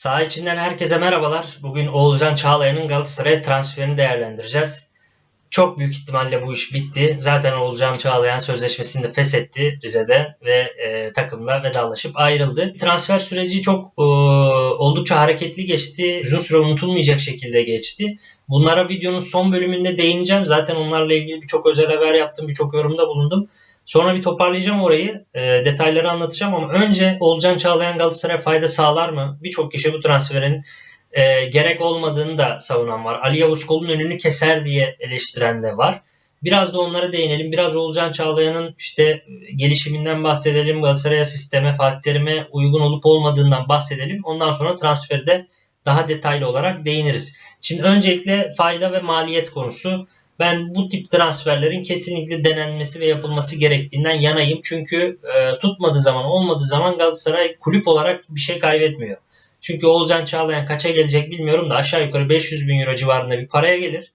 Saha içinden herkese merhabalar. Bugün Oğulcan Çağlayan'ın Galatasaray'a transferini değerlendireceğiz. Çok büyük ihtimalle bu iş bitti. Zaten Oğulcan Çağlayan sözleşmesini de feshetti Rize'de ve e, takımla vedalaşıp ayrıldı. Transfer süreci çok e, oldukça hareketli geçti. Uzun süre unutulmayacak şekilde geçti. Bunlara videonun son bölümünde değineceğim. Zaten onlarla ilgili birçok özel haber yaptım, birçok yorumda bulundum. Sonra bir toparlayacağım orayı. E, detayları anlatacağım ama önce Olcan Çağlayan Galatasaray fayda sağlar mı? Birçok kişi bu transferin e, gerek olmadığını da savunan var. Ali Yavuz Kol'un önünü keser diye eleştiren de var. Biraz da onlara değinelim. Biraz Olcan Çağlayan'ın işte gelişiminden bahsedelim. Galatasaray'a sisteme, Fatih Terim'e uygun olup olmadığından bahsedelim. Ondan sonra transferde daha detaylı olarak değiniriz. Şimdi öncelikle fayda ve maliyet konusu. Ben bu tip transferlerin kesinlikle denenmesi ve yapılması gerektiğinden yanayım. Çünkü e, tutmadığı zaman, olmadığı zaman Galatasaray kulüp olarak bir şey kaybetmiyor. Çünkü Olcan Çağlayan kaça gelecek bilmiyorum da aşağı yukarı 500 bin euro civarında bir paraya gelir.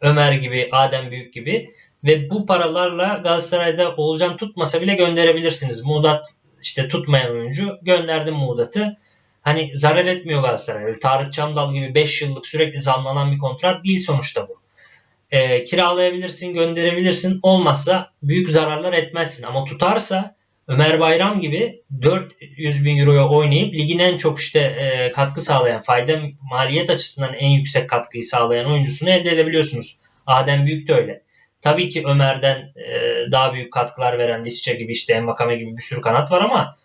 Ömer gibi, Adem Büyük gibi. Ve bu paralarla Galatasaray'da Olcan tutmasa bile gönderebilirsiniz. Muğdat işte tutmayan oyuncu gönderdim Muğdat'ı. Hani zarar etmiyor Galatasaray. Tarık Çamdal gibi 5 yıllık sürekli zamlanan bir kontrat değil sonuçta bu. E, kiralayabilirsin, gönderebilirsin. Olmazsa büyük zararlar etmezsin. Ama tutarsa Ömer Bayram gibi 400 bin euroya oynayıp ligin en çok işte e, katkı sağlayan, fayda maliyet açısından en yüksek katkıyı sağlayan oyuncusunu elde edebiliyorsunuz. Adem Büyük de öyle. Tabii ki Ömer'den e, daha büyük katkılar veren Lisca gibi işte Envakame gibi bir sürü kanat var ama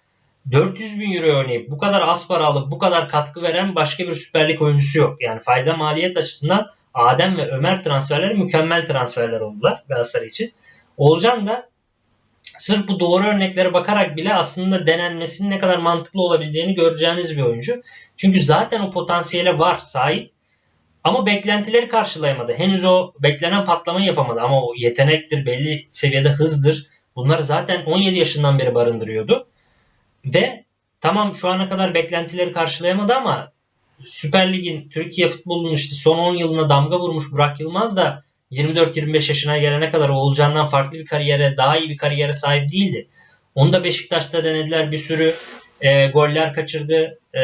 400 bin euro oynayıp bu kadar az para alıp bu kadar katkı veren başka bir Süper Lig oyuncusu yok. Yani fayda maliyet açısından Adem ve Ömer transferleri mükemmel transferler oldular Galatasaray için. Olcan da sırf bu doğru örneklere bakarak bile aslında denenmesinin ne kadar mantıklı olabileceğini göreceğimiz bir oyuncu. Çünkü zaten o potansiyele var, sahip. Ama beklentileri karşılayamadı. Henüz o beklenen patlamayı yapamadı. Ama o yetenektir, belli seviyede hızdır. Bunları zaten 17 yaşından beri barındırıyordu. Ve tamam şu ana kadar beklentileri karşılayamadı ama Süper Lig'in Türkiye futbolunun işte son 10 yılına damga vurmuş Burak Yılmaz da 24-25 yaşına gelene kadar Oğulcan'dan farklı bir kariyere, daha iyi bir kariyere sahip değildi. Onu da Beşiktaş'ta denediler bir sürü e, goller kaçırdı. E,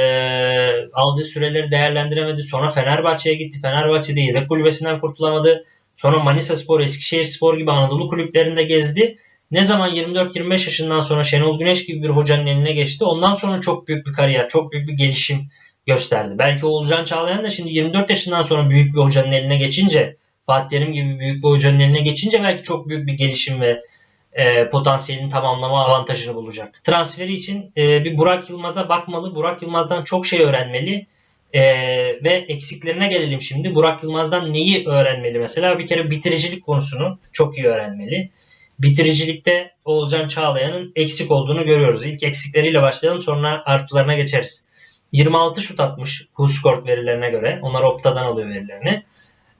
aldığı süreleri değerlendiremedi. Sonra Fenerbahçe'ye gitti. Fenerbahçe'de yedek kulübesinden kurtulamadı. Sonra Manisa Spor, Eskişehir Spor gibi Anadolu kulüplerinde gezdi. Ne zaman 24-25 yaşından sonra Şenol Güneş gibi bir hocanın eline geçti. Ondan sonra çok büyük bir kariyer, çok büyük bir gelişim gösterdi. Belki Oğulcan Çağlayan da şimdi 24 yaşından sonra büyük bir hocanın eline geçince Fatih Terim gibi büyük bir hocanın eline geçince belki çok büyük bir gelişim ve e, potansiyelini tamamlama avantajını bulacak. Transferi için e, bir Burak Yılmaz'a bakmalı. Burak Yılmaz'dan çok şey öğrenmeli. E, ve eksiklerine gelelim şimdi. Burak Yılmaz'dan neyi öğrenmeli mesela? Bir kere bitiricilik konusunu çok iyi öğrenmeli. Bitiricilikte Oğulcan Çağlayan'ın eksik olduğunu görüyoruz. İlk eksikleriyle başlayalım sonra artılarına geçeriz. 26 şut atmış Huskort verilerine göre. Onlar Opta'dan alıyor verilerini.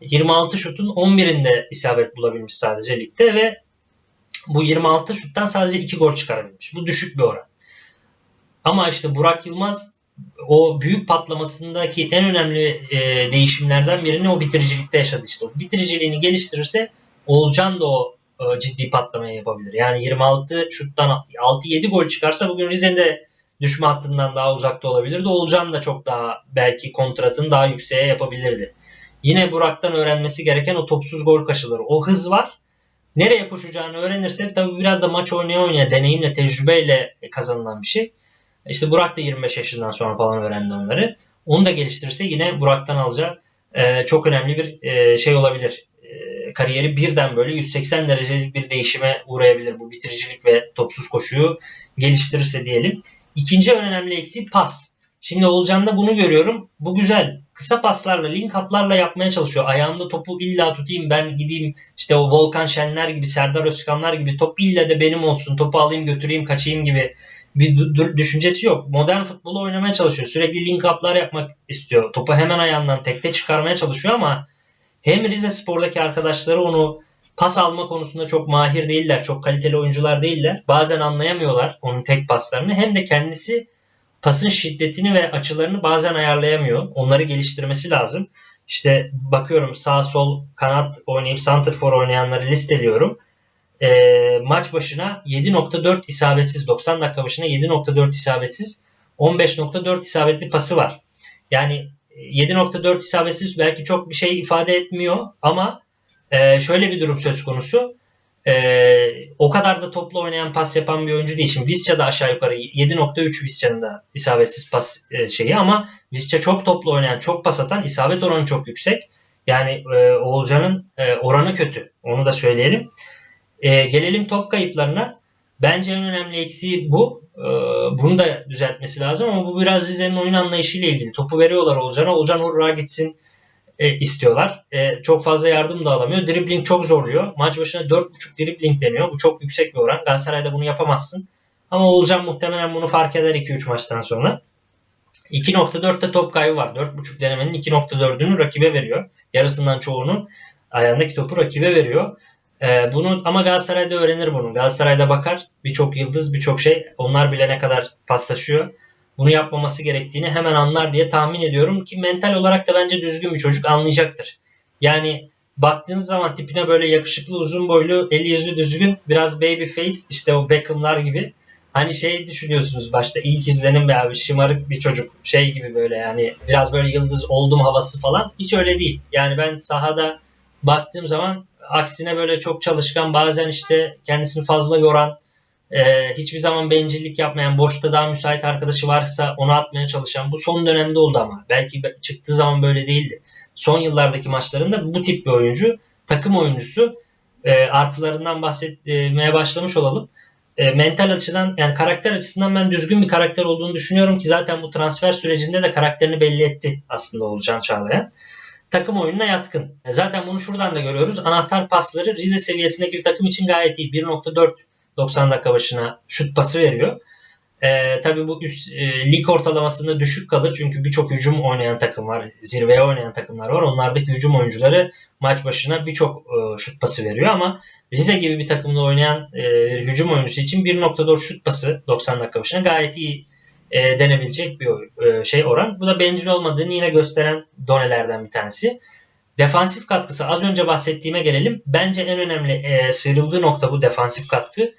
26 şutun 11'inde isabet bulabilmiş sadece ligde ve bu 26 şuttan sadece 2 gol çıkarabilmiş. Bu düşük bir oran. Ama işte Burak Yılmaz o büyük patlamasındaki en önemli e, değişimlerden birini o bitiricilikte yaşadı işte. O bitiriciliğini geliştirirse Olcan da o e, ciddi patlamayı yapabilir. Yani 26 şuttan 6-7 gol çıkarsa bugün Rize'nin de düşme hattından daha uzakta olabilirdi. Olcan da çok daha belki kontratını daha yükseğe yapabilirdi. Yine Burak'tan öğrenmesi gereken o topsuz gol kaçıları. O hız var. Nereye koşacağını öğrenirse tabii biraz da maç oynaya oynaya deneyimle, tecrübeyle kazanılan bir şey. İşte Burak da 25 yaşından sonra falan öğrendi onları. Onu da geliştirirse yine Burak'tan alacağı e, çok önemli bir e, şey olabilir. E, kariyeri birden böyle 180 derecelik bir değişime uğrayabilir bu bitiricilik ve topsuz koşuyu geliştirirse diyelim. İkinci önemli eksiği pas. Şimdi Olcan'da bunu görüyorum. Bu güzel. Kısa paslarla, link up'larla yapmaya çalışıyor. Ayağımda topu illa tutayım ben gideyim işte o Volkan Şenler gibi, Serdar Özkanlar gibi top illa da benim olsun. Topu alayım götüreyim kaçayım gibi bir düşüncesi yok. Modern futbolu oynamaya çalışıyor. Sürekli link up'lar yapmak istiyor. Topu hemen ayağından tekte çıkarmaya çalışıyor ama hem Rize Spor'daki arkadaşları onu pas alma konusunda çok mahir değiller. Çok kaliteli oyuncular değiller. Bazen anlayamıyorlar onun tek paslarını. Hem de kendisi pasın şiddetini ve açılarını bazen ayarlayamıyor. Onları geliştirmesi lazım. İşte bakıyorum sağ sol kanat oynayıp center for oynayanları listeliyorum. E, maç başına 7.4 isabetsiz 90 dakika başına 7.4 isabetsiz 15.4 isabetli pası var. Yani 7.4 isabetsiz belki çok bir şey ifade etmiyor ama e, şöyle bir durum söz konusu. E, o kadar da toplu oynayan pas yapan bir oyuncu değil. Şimdi Visca da aşağı yukarı 7.3 Visca'nın da isabetsiz pas e, şeyi ama Visca çok toplu oynayan, çok pas atan, isabet oranı çok yüksek. Yani e, Oğulcan'ın e, oranı kötü. Onu da söyleyelim. E, gelelim top kayıplarına. Bence en önemli eksiği bu. E, bunu da düzeltmesi lazım ama bu biraz Rize'nin oyun anlayışıyla ilgili. Topu veriyorlar Olcan'a. Olcan hurra gitsin e, istiyorlar. E, çok fazla yardım da alamıyor. Dribbling çok zorluyor. Maç başına 4.5 dribbling deniyor. Bu çok yüksek bir oran. Galatasaray'da bunu yapamazsın. Ama Olcan muhtemelen bunu fark eder 2-3 maçtan sonra. 2.4'te top kaybı var. 4.5 denemenin 2.4'ünü rakibe veriyor. Yarısından çoğunu ayağındaki topu rakibe veriyor. Ee, bunu ama Galatasaray'da öğrenir bunu. Galatasaray'da bakar birçok yıldız birçok şey onlar bile ne kadar paslaşıyor. Bunu yapmaması gerektiğini hemen anlar diye tahmin ediyorum ki mental olarak da bence düzgün bir çocuk anlayacaktır. Yani baktığınız zaman tipine böyle yakışıklı uzun boylu eli yüzü düzgün biraz baby face işte o Beckham'lar gibi. Hani şey düşünüyorsunuz başta ilk izlenim be abi şımarık bir çocuk şey gibi böyle yani biraz böyle yıldız oldum havası falan hiç öyle değil. Yani ben sahada baktığım zaman aksine böyle çok çalışkan bazen işte kendisini fazla yoran e, hiçbir zaman bencillik yapmayan boşta daha müsait arkadaşı varsa onu atmaya çalışan bu son dönemde oldu ama belki çıktığı zaman böyle değildi. Son yıllardaki maçlarında bu tip bir oyuncu takım oyuncusu e, artılarından bahsetmeye başlamış olalım. E, mental açıdan yani karakter açısından ben düzgün bir karakter olduğunu düşünüyorum ki zaten bu transfer sürecinde de karakterini belli etti aslında Olcan Çağlayan takım oyununa yatkın. E, zaten bunu şuradan da görüyoruz. Anahtar pasları Rize seviyesindeki bir takım için gayet iyi. 1.4 90 dakika başına şut pası veriyor. Ee, tabii bu üst e, lig ortalamasında düşük kalır çünkü birçok hücum oynayan takım var. Zirveye oynayan takımlar var. Onlardaki hücum oyuncuları maç başına birçok e, şut pası veriyor ama Rize gibi bir takımda oynayan e, hücum oyuncusu için 1.4 şut pası 90 dakika başına gayet iyi e, denebilecek bir e, şey oran. Bu da bencil olmadığını yine gösteren donelerden bir tanesi. Defansif katkısı az önce bahsettiğime gelelim. Bence en önemli e, sıyrıldığı nokta bu defansif katkı.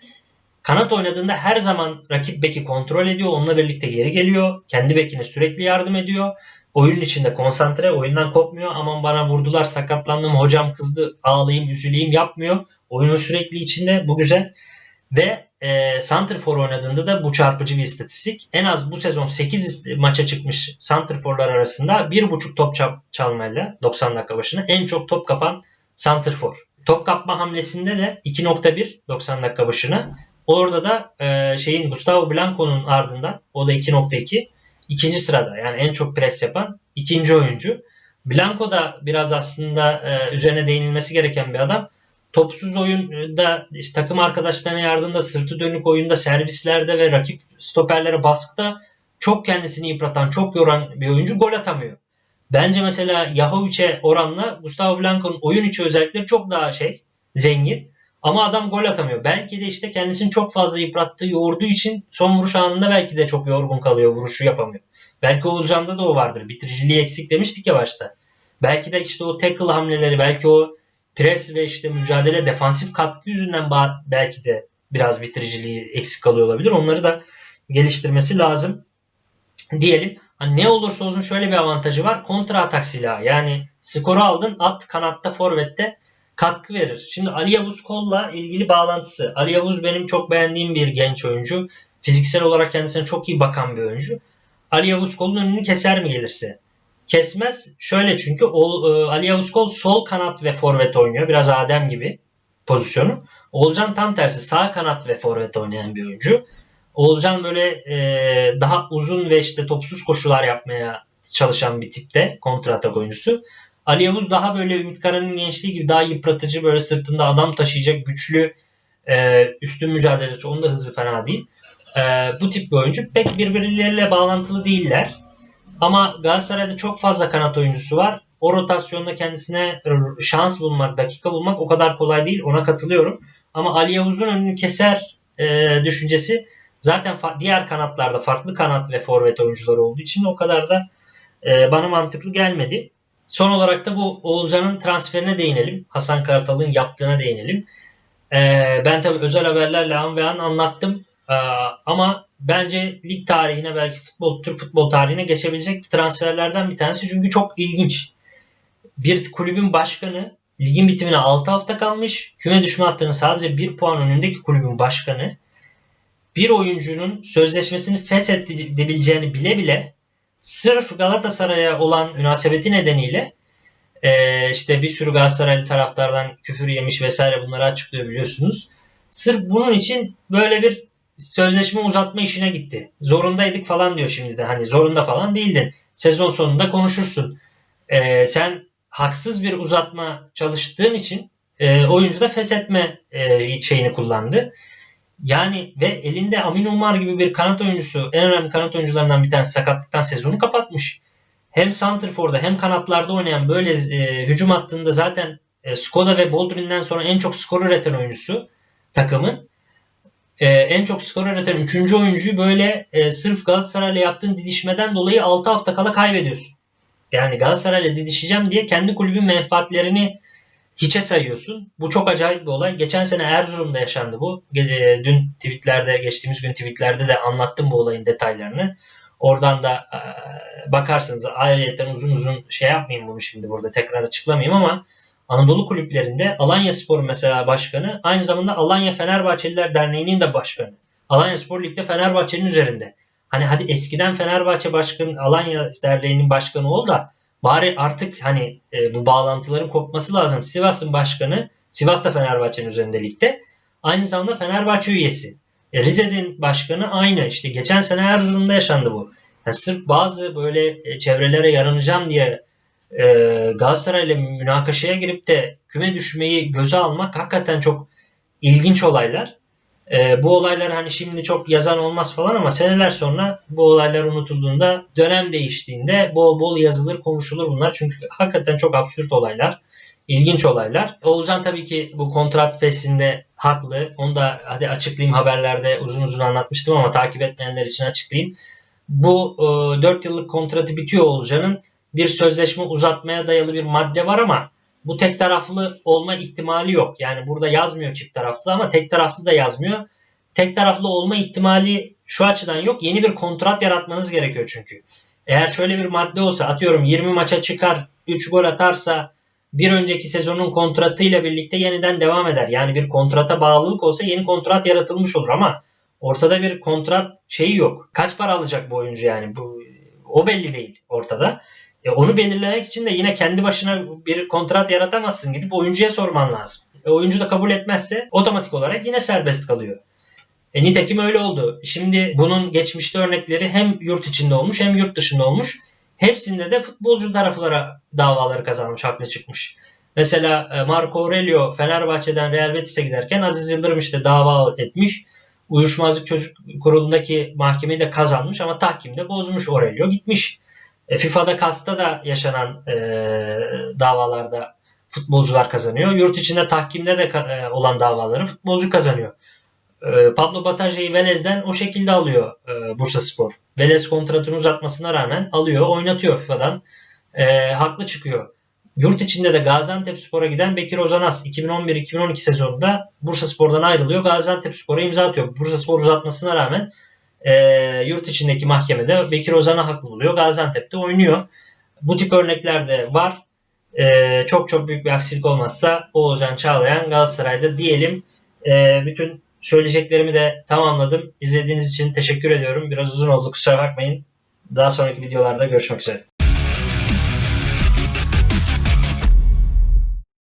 Kanat oynadığında her zaman rakip beki kontrol ediyor. Onunla birlikte geri geliyor. Kendi bekine sürekli yardım ediyor. Oyun içinde konsantre, oyundan kopmuyor. Aman bana vurdular, sakatlandım, hocam kızdı, ağlayayım, üzüleyim yapmıyor. Oyunun sürekli içinde. Bu güzel. Ve e, Santrfor oynadığında da bu çarpıcı bir istatistik. En az bu sezon 8 maça çıkmış Santrforlar arasında 1.5 top çalmayla 90 dakika başına en çok top kapan Santrfor. Top kapma hamlesinde de 2.1 90 dakika başına. Orada da e, şeyin Gustavo Blanco'nun ardından o da 2.2 ikinci sırada yani en çok pres yapan ikinci oyuncu. Blanco da biraz aslında e, üzerine değinilmesi gereken bir adam topsuz oyunda işte takım arkadaşlarına yardımda, sırtı dönük oyunda, servislerde ve rakip stoperlere baskıda çok kendisini yıpratan, çok yoran bir oyuncu gol atamıyor. Bence mesela Yahovic'e oranla Gustavo Blanco'nun oyun içi özellikleri çok daha şey, zengin. Ama adam gol atamıyor. Belki de işte kendisini çok fazla yıprattığı, yoğurduğu için son vuruş anında belki de çok yorgun kalıyor, vuruşu yapamıyor. Belki Oğulcan'da da o vardır. Bitiriciliği eksik demiştik ya başta. Belki de işte o tackle hamleleri, belki o pres ve işte mücadele defansif katkı yüzünden belki de biraz bitiriciliği eksik kalıyor olabilir. Onları da geliştirmesi lazım diyelim. Hani ne olursa olsun şöyle bir avantajı var. Kontra atak silahı. Yani skoru aldın at kanatta forvette katkı verir. Şimdi Ali Yavuz Kol'la ilgili bağlantısı. Ali Yavuz benim çok beğendiğim bir genç oyuncu. Fiziksel olarak kendisine çok iyi bakan bir oyuncu. Ali Yavuz Kol'un önünü keser mi gelirse? Kesmez. Şöyle çünkü o, e, Ali Yavuz Kol sol kanat ve forvet oynuyor. Biraz Adem gibi pozisyonu. Oğulcan tam tersi sağ kanat ve forvet oynayan bir oyuncu. Oğulcan böyle e, daha uzun ve işte topsuz koşular yapmaya çalışan bir tipte kontratak oyuncusu. Ali Yavuz daha böyle Ümit Kara'nın gençliği gibi daha yıpratıcı böyle sırtında adam taşıyacak güçlü e, üstün mücadeleci. Onun da hızı fena değil. E, bu tip bir oyuncu. Pek birbirleriyle bağlantılı değiller. Ama Galatasaray'da çok fazla kanat oyuncusu var. O rotasyonda kendisine şans bulmak, dakika bulmak o kadar kolay değil. Ona katılıyorum. Ama Ali Yavuz'un önünü keser e, düşüncesi zaten diğer kanatlarda farklı kanat ve forvet oyuncuları olduğu için o kadar da e, bana mantıklı gelmedi. Son olarak da bu Oğulcan'ın transferine değinelim. Hasan Kartal'ın yaptığına değinelim. E, ben tabii özel haberlerle an ve an anlattım. Ee, ama bence lig tarihine belki futbol Türk futbol tarihine geçebilecek transferlerden bir tanesi çünkü çok ilginç. Bir kulübün başkanı ligin bitimine 6 hafta kalmış. Küme düşme hattının sadece 1 puan önündeki kulübün başkanı bir oyuncunun sözleşmesini feshedebileceğini bile bile sırf Galatasaray'a olan münasebeti nedeniyle e, işte bir sürü Galatasaraylı taraftardan küfür yemiş vesaire bunları açıklıyor biliyorsunuz. Sırf bunun için böyle bir sözleşme uzatma işine gitti. Zorundaydık falan diyor şimdi de. Hani zorunda falan değildin. Sezon sonunda konuşursun. E, sen haksız bir uzatma çalıştığın için e, oyuncu da feshetme e, şeyini kullandı. Yani ve elinde Amin Umar gibi bir kanat oyuncusu en önemli kanat oyuncularından bir tanesi sakatlıktan sezonu kapatmış. Hem Santrfor'da hem kanatlarda oynayan böyle e, hücum hattında zaten e, Skoda ve Boldrin'den sonra en çok skor üreten oyuncusu takımın. E, en çok skor üreten 3. oyuncuyu böyle e, sırf Galatasaray'la yaptığın didişmeden dolayı 6 hafta kala kaybediyorsun. Yani Galatasaray'la didişeceğim diye kendi kulübün menfaatlerini hiçe sayıyorsun. Bu çok acayip bir olay. Geçen sene Erzurum'da yaşandı bu. Ge- Dün tweetlerde, geçtiğimiz gün tweetlerde de anlattım bu olayın detaylarını. Oradan da e, bakarsınız ayrıyeten uzun uzun şey yapmayayım bunu şimdi burada tekrar açıklamayayım ama Anadolu kulüplerinde Alanya Spor mesela başkanı aynı zamanda Alanya Fenerbahçeliler Derneği'nin de başkanı. Alanya Spor Lig'de Fenerbahçe'nin üzerinde. Hani hadi eskiden Fenerbahçe başkanı Alanya Derneği'nin başkanı ol da bari artık hani e, bu bağlantıların kopması lazım. Sivas'ın başkanı Sivas da Fenerbahçe'nin üzerinde ligde. Aynı zamanda Fenerbahçe üyesi. E, Rize'nin başkanı aynı. İşte geçen sene Erzurum'da yaşandı bu. Yani sırf bazı böyle e, çevrelere yaranacağım diye e, Galatasaray'la münakaşaya girip de küme düşmeyi göze almak hakikaten çok ilginç olaylar. E, bu olaylar hani şimdi çok yazan olmaz falan ama seneler sonra bu olaylar unutulduğunda dönem değiştiğinde bol bol yazılır konuşulur bunlar. Çünkü hakikaten çok absürt olaylar. ilginç olaylar. Oğulcan tabii ki bu kontrat fesinde haklı. Onu da hadi açıklayayım haberlerde uzun uzun anlatmıştım ama takip etmeyenler için açıklayayım. Bu e, 4 yıllık kontratı bitiyor Oğulcan'ın. Bir sözleşme uzatmaya dayalı bir madde var ama bu tek taraflı olma ihtimali yok. Yani burada yazmıyor çift taraflı ama tek taraflı da yazmıyor. Tek taraflı olma ihtimali şu açıdan yok. Yeni bir kontrat yaratmanız gerekiyor çünkü. Eğer şöyle bir madde olsa atıyorum 20 maça çıkar 3 gol atarsa bir önceki sezonun kontratıyla birlikte yeniden devam eder. Yani bir kontrata bağlılık olsa yeni kontrat yaratılmış olur ama ortada bir kontrat şeyi yok. Kaç para alacak bu oyuncu yani? Bu o belli değil ortada. E onu belirlemek için de yine kendi başına bir kontrat yaratamazsın. Gidip oyuncuya sorman lazım. E oyuncu da kabul etmezse otomatik olarak yine serbest kalıyor. E nitekim öyle oldu. Şimdi bunun geçmişte örnekleri hem yurt içinde olmuş hem yurt dışında olmuş. Hepsinde de futbolcu taraflara davaları kazanmış, haklı çıkmış. Mesela e, Marco Aurelio Fenerbahçe'den Real Betis'e giderken Aziz Yıldırım işte dava etmiş. Uyuşmazlık Çocuk Kurulu'ndaki mahkemeyi de kazanmış ama tahkimde bozmuş Aurelio gitmiş. E, FIFA'da KAS'ta da yaşanan e, davalarda futbolcular kazanıyor. Yurt içinde tahkimde de e, olan davaları futbolcu kazanıyor. E, Pablo Bataja'yı Velez'den o şekilde alıyor e, Bursa Spor. Velez kontratını uzatmasına rağmen alıyor, oynatıyor FIFA'dan. E, haklı çıkıyor. Yurt içinde de Gaziantep Spor'a giden Bekir Ozanas 2011-2012 sezonunda Bursa Spor'dan ayrılıyor. Gaziantep Spor'a imza atıyor. Bursa Spor uzatmasına rağmen e, yurt içindeki mahkemede Bekir Ozan'a haklı buluyor. Gaziantep'te oynuyor. Bu tip örnekler de var. E, çok çok büyük bir aksilik olmazsa Oğuzcan Çağlayan Galatasaray'da diyelim. E, bütün söyleyeceklerimi de tamamladım. İzlediğiniz için teşekkür ediyorum. Biraz uzun oldu kusura bakmayın. Daha sonraki videolarda görüşmek üzere.